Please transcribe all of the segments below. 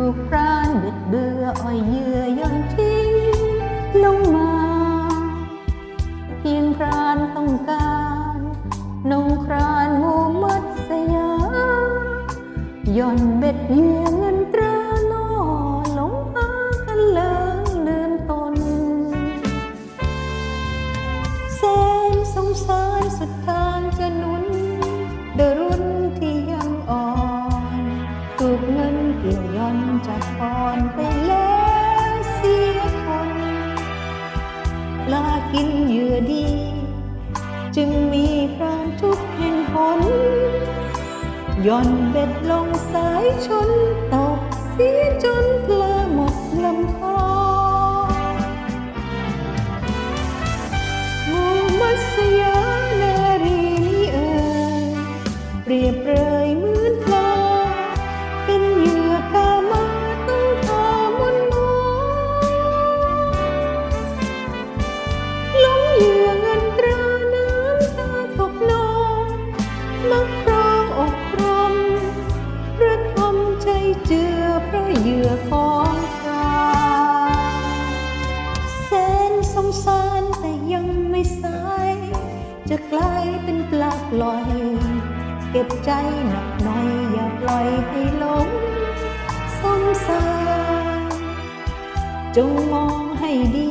ถูกปราณบิดเบืออ้อยเยื่อยนทิ้งลงมา เพียงพรานต้องการนงครานหมูมัดสยามย่อนเบ็ดเยื่อ จึงมีพรานทุกแห่งหนย่อนเบ็ดลงสายชนตกเสียจนเพลิ มักครองอกรมระทมใจเจือเพราะเหยื่อของใครแสนสงสารแต่ยังไม่สาย จะกลายเป็นปลาปล่อย เก็บใจหนักหน่อยอย่าปล่อยให้หลงสงสารจงมองให้ดี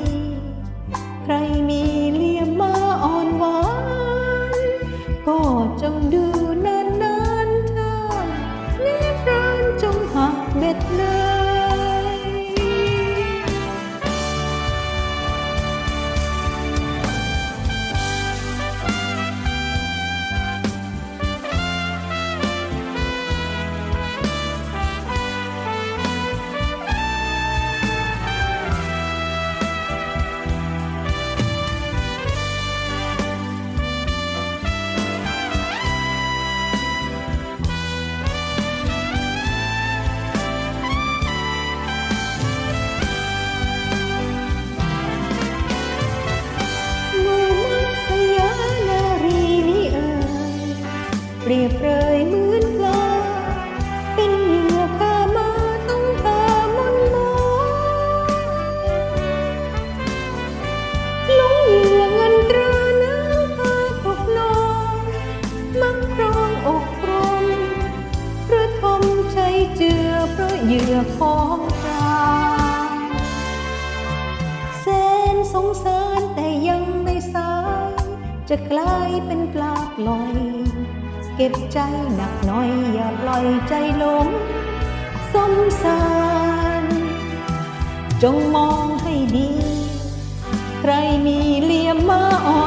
ใครมี เรื่อของกลางแสนสงสารแต่ยังไม่สาย จะกลายเป็นปลาปล่อย เก็บใจหนักหน่อยอย่าปล่อยใจหลงสงสาร จงมองให้ดี ใครมีเลี่ยมมาอ่อน